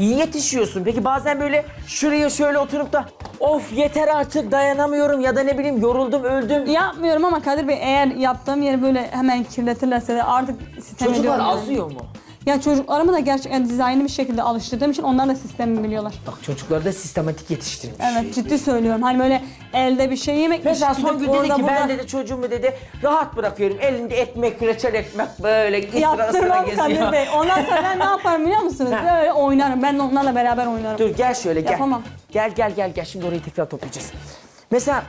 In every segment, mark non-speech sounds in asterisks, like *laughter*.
İyi yetişiyorsun. Peki bazen böyle şuraya şöyle oturup da of yeter artık dayanamıyorum ya da ne bileyim yoruldum öldüm. Yapmıyorum ama Kadir Bey eğer yaptığım yeri böyle hemen kirletirlerse de artık Çocuklar ediyorum yani. azıyor mu? Ya çocuklarımı da gerçekten dizaynlı bir şekilde alıştırdığım için onlar da sistemi biliyorlar. Bak çocukları da sistematik yetiştirmiş. Evet ciddi söylüyorum. Hani böyle elde bir şey yemek Mesela Songül dedi ki ben dedi çocuğumu dedi rahat bırakıyorum. Elinde ekmek, reçel ekmek böyle sıra sıra Yaptırmam geziyor. Kadir Bey. *laughs* Ondan sonra ben ne yaparım biliyor musunuz? Ha. Böyle oynarım. Ben de onlarla beraber oynarım. Dur gel şöyle gel. Yapamam. Gel gel gel gel şimdi orayı tekrar toplayacağız. Mesela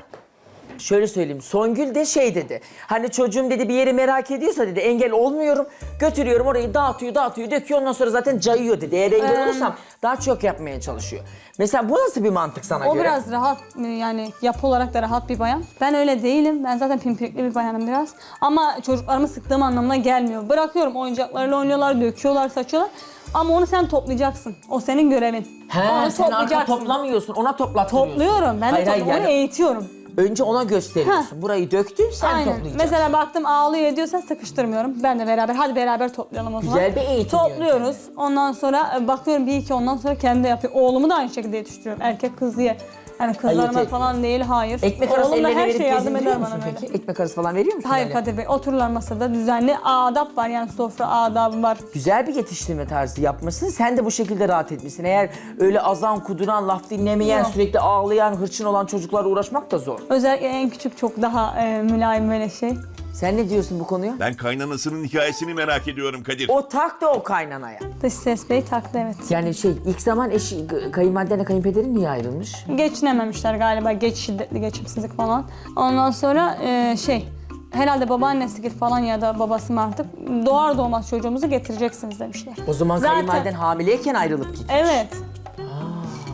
şöyle söyleyeyim. Songül de şey dedi. Hani çocuğum dedi bir yeri merak ediyorsa dedi engel olmuyorum. Götürüyorum orayı dağıtıyor dağıtıyor döküyor ondan sonra zaten cayıyor dedi. Eğer engel Ee. olursam daha çok yapmaya çalışıyor. Mesela bu nasıl bir mantık sana O göre? biraz rahat yani yapı olarak da rahat bir bayan. Ben öyle değilim. Ben zaten pimpirikli bir bayanım biraz. Ama çocuklarımı sıktığım anlamına gelmiyor. Bırakıyorum oyuncaklarıyla oynuyorlar, döküyorlar, saçıyorlar. Ama onu sen toplayacaksın. O senin görevin. He, onu sen arka toplamıyorsun ona toplattırıyorsun. Topluyorum. Ben de Hayır, hayır, topluyorum. yani Onu eğitiyorum. Önce ona gösteriyorsun. Burayı döktün sen Aynen. toplayacaksın. Mesela baktım ağlıyor ediyorsa sıkıştırmıyorum. Ben de beraber hadi beraber toplayalım o zaman. Güzel bir eğitim Topluyoruz. Ondan sonra e, bakıyorum bir iki ondan sonra kendi yapıyor. Oğlumu da aynı şekilde yetiştiriyorum. Erkek kız diye. Yani kızlarıma Ayırt falan değil hayır. Ekmek arası Oğlum da ellerine her verip şeye yardım gezindiriyor eder musun bana böyle. peki? Ekmek arası falan veriyor musun? Hayır öyle? Kadir Bey otururlar masada düzenli adap var yani sofra adabı var. Güzel bir yetiştirme tarzı yapmışsın. Sen de bu şekilde rahat etmişsin. Eğer öyle azan, kuduran, laf dinlemeyen, Yok. sürekli ağlayan, hırçın olan çocuklarla uğraşmak da zor. Özellikle en küçük çok daha e, mülayim böyle şey. Sen ne diyorsun bu konuya? Ben kaynanasının hikayesini merak ediyorum Kadir. O tak da o kaynanaya. Dış ses bey taktı evet. Yani şey ilk zaman eşi, kayınvalidenle kayınpederin niye ayrılmış? Geçinememişler galiba geç şiddetli geçimsizlik falan. Ondan sonra e, şey herhalde babaannesi falan ya da babası mı artık doğar doğmaz çocuğumuzu getireceksiniz demişler. O zaman Zaten- kayınvaliden hamileyken ayrılıp gitti. Evet.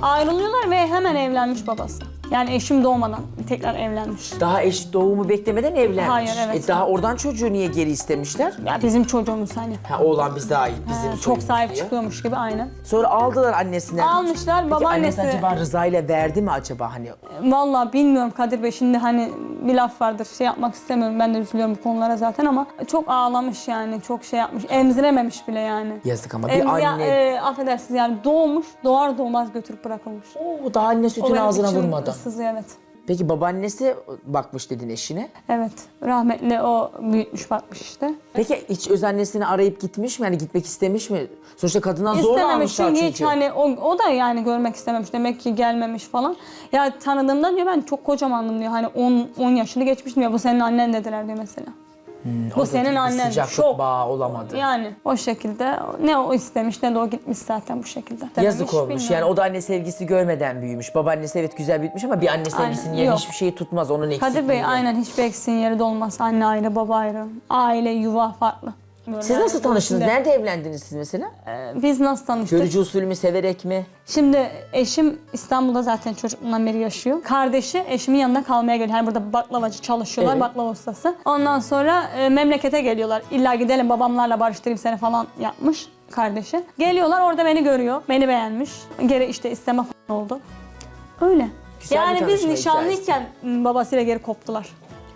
Ayrılıyorlar ve hemen evlenmiş babası. Yani eşim doğmadan tekrar evlenmiş. Daha eş doğumu beklemeden evlenmiş. Hayır, evet. E daha oradan çocuğu niye geri istemişler? Ya bizim çocuğumuz hani. Ha oğlan biz daha iyi, bizim Çok soyumuz sahip diye. çıkıyormuş gibi aynen. Sonra aldılar annesinden. Almışlar, Peki babaannesi- annesi acaba Rıza ile verdi mi acaba hani? Vallahi bilmiyorum Kadir Bey şimdi hani bir laf vardır şey yapmak istemiyorum ben de üzülüyorum bu konulara zaten ama çok ağlamış yani çok şey yapmış emzirememiş bile yani. Yazık ama bir anne. e, affedersiniz yani doğmuş doğar doğmaz götürüp bırakılmış. Oo, daha anne benim ağzına içim vurmadı. sızıyor evet. Peki babaannesi bakmış dedin eşine. Evet rahmetli o büyütmüş bakmış işte. Peki hiç öz annesini arayıp gitmiş mi? Yani gitmek istemiş mi? Sonuçta kadından zorla İstememiş almışlar çünkü çünkü. hiç hani o, o da yani görmek istememiş demek ki gelmemiş falan. Ya tanıdığımdan diyor ben çok kocamandım diyor hani 10 10 yaşını geçmiştim ya bu senin annen dediler diyor mesela. O bu senin annen. Sıcaklık Şok. bağı olamadı. Yani o şekilde ne o istemiş ne de o gitmiş zaten bu şekilde. Yazık Dememiş, olmuş. bilmiyorum. Yani o da anne sevgisi görmeden büyümüş. Babaannesi evet güzel büyütmüş ama bir anne sevgisinin yok. hiçbir şeyi tutmaz. Onun eksikliği. Kadir Bey aynen hiçbir eksiğin yeri de olmaz. Anne ayrı, baba ayrı. Aile, yuva farklı. Böyle Siz nasıl tanıştınız? içinde. Nerede evlendiniz siz mesela? Ee, Biz nasıl tanıştık? Görücü usulü mü severek mi? Şimdi eşim İstanbul'da zaten çocukluğundan beri yaşıyor. Kardeşi eşimin yanında kalmaya geliyor. Yani burada baklavacı çalışıyorlar, Evet. baklava ustası. Ondan sonra e, memlekete geliyorlar. İlla gidelim babamlarla barıştırayım seni falan yapmış kardeşi. Geliyorlar orada beni görüyor, beni beğenmiş. Geri işte isteme falan oldu. Öyle. Güzel bir yani biz tanışma nişanlıyken m, babasıyla geri koptular.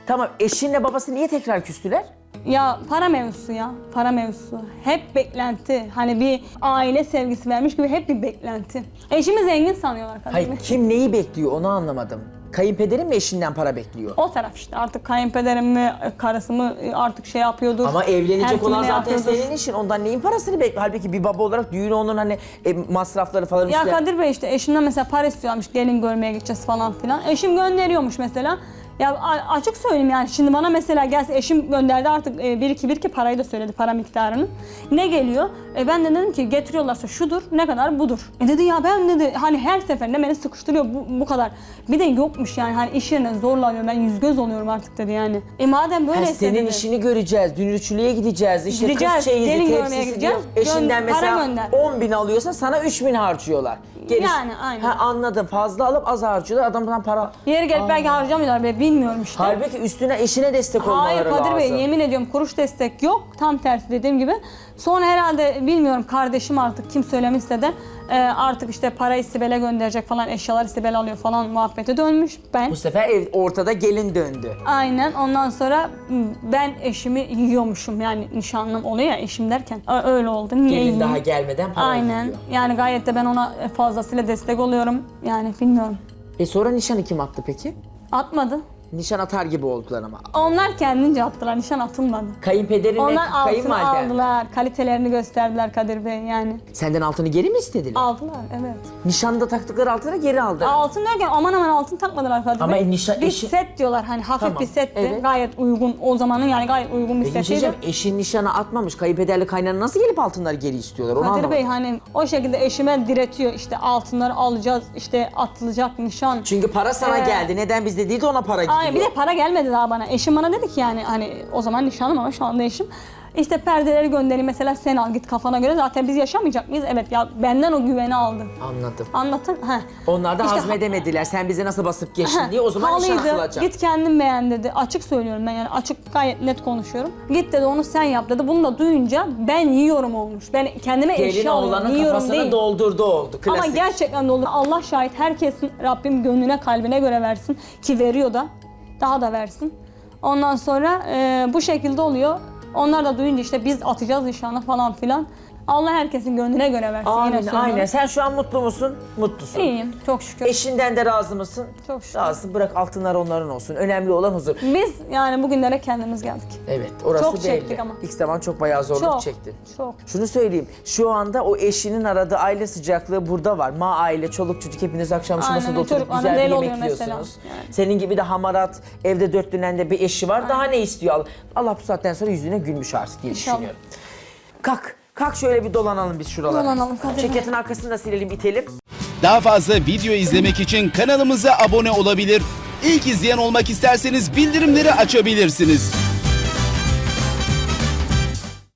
Tamam eşinle babası niye tekrar küstüler? Ya para mevzusu ya, para mevzusu. Hep beklenti. Hani bir aile sevgisi vermiş gibi hep bir beklenti. Eşimi zengin sanıyorlar Kadir Hayır kim neyi bekliyor onu anlamadım. Kayınpederin mi eşinden para bekliyor? O taraf işte artık kayınpederim mi, karısı mı artık şey yapıyordur. Ama evlenecek Her kim olan ne zaten yapıyordur. senin işin. Ondan neyin parasını bekliyor? Halbuki bir baba olarak düğün onun hani e, masrafları falan Ya üstüne. Kadir Bey işte eşimden mesela para istiyormuş gelin görmeye gideceğiz falan filan. Eşim gönderiyormuş mesela. Ya açık söyleyeyim yani şimdi bana mesela gelse eşim gönderdi artık e, bir iki bir iki parayı da söyledi para miktarını. Ne geliyor? E ben de dedim ki getiriyorlarsa şudur ne kadar budur. E dedi ya ben dedi hani her seferinde beni sıkıştırıyor bu, bu kadar. Bir de yokmuş yani hani iş yerine zorlanıyor ben yüz göz oluyorum artık dedi yani. E madem Ha, böyle senin işini göreceğiz, dünürçülüğe gideceğiz, işte Gideceğiz, kız çeyizi, tepsisi diyor. Eşinden Gön- para mesela gönder. 10 bin alıyorsa sana 3 bin harcıyorlar. Yani, aynen. Ha, anladım, fazla alıp az harcıyorlar, adamdan para... Yeri gelip belki harcamıyorlar bile bilmiyorum işte. Halbuki üstüne eşine destek Hayır olmaları Kadir lazım. Bey yemin ediyorum kuruş destek yok. Tam tersi dediğim gibi. Sonra herhalde bilmiyorum kardeşim artık kim söylemişse de e, artık işte parayı Sibel'e gönderecek falan eşyaları Sibel alıyor falan muhabbete dönmüş. Ben Bu sefer ev, ortada gelin döndü. aynen ondan sonra ben eşimi yiyormuşum yani nişanlım oluyor ya eşim derken Ö- öyle oldu. Niye Gelin yiyeyim? daha gelmeden para Aynen. yiyor. Yani gayet de ben ona fazlasıyla destek oluyorum. Yani bilmiyorum. E sonra nişanı kim attı peki? Atmadı. Nişan atar gibi oldular ama. Onlar kendince attılar. Nişan atılmadı. Kayınpederin ve Onlar altını kayınvaliden. aldılar. Kalitelerini gösterdiler Kadir Bey yani. Senden altını geri mi istediler? Aldılar evet. Nişanda taktıkları altına geri aldı. Altın derken aman aman altın takmadılar Kadir Ama Bey. nişan- bir eşi- set diyorlar hani hafif Tamam, bir setti. evet. Gayet uygun o zamanın yani gayet uygun bir Peki şey setiydi. diyeceğim, eşin nişanı atmamış. Kayınpederle kaynana nasıl gelip altınları geri istiyorlar? Onu Kadir anlamadım. Bey hani o şekilde eşime diretiyor işte altınları alacağız işte atılacak nişan. Çünkü para sana Ee, geldi. Neden bizde değil de ona para gidiyor. Ay bir de para gelmedi daha bana. Eşim bana dedi ki yani hani o zaman nişanlım ama şu anda eşim. İşte perdeleri göndereyim mesela sen al git kafana göre. Zaten biz yaşamayacak mıyız? Evet ya benden o güveni aldı. Anladım. Anlatın. Heh. Onlar da İşte hazmedemediler. Sen bize nasıl basıp geçtin diye o zaman nişan halıydı. atılacak. Git kendin beğen dedi. Açık söylüyorum ben yani açık gayet net konuşuyorum. Git dedi onu sen yap dedi. Bunu da duyunca ben yiyorum olmuş. Ben kendime Gelin eşya alıyorum. oğlanın Yiyorum kafasını değil. doldurdu oldu. Klasik. Ama gerçekten de olur. Allah şahit herkesin Rabbim gönlüne kalbine göre versin. Ki veriyor da. Daha da versin. Ondan sonra e, bu şekilde oluyor. Onlar da duyunca işte biz atacağız nişanı falan filan. Allah herkesin gönlüne göre versin. Yine Aynen söylüyorum. aynen. Sen şu an mutlu musun? Mutlusun. İyiyim çok şükür. Eşinden de razı mısın? Çok şükür. Razı. Bırak altınlar onların olsun. Önemli olan huzur. Biz yani bugünlere kendimiz geldik. Evet orası Çok belli. çektik ama. İlk zaman çok bayağı zorluk Çok. çektin. Çok. Şunu söyleyeyim. Şu anda o eşinin aradığı aile sıcaklığı burada var. Ma aile, çoluk çocuk hepiniz akşam şu Aynen, masada oturup çocuklarla güzel bir yemek oluyor mesela. yiyorsunuz. Yani. Senin gibi de hamarat, evde dört dönende bir eşi var. Daha ne istiyor Allah? Allah bu saatten sonra yüzüne gülmüş artık diye İnşallah. düşünüyorum. Kalk. Kalk şöyle bir dolanalım biz şuralara. Dolanalım, hadi. Ceketin arkasını da silelim, itelim. Daha fazla video izlemek için kanalımıza abone olabilir. İlk izleyen olmak isterseniz bildirimleri açabilirsiniz.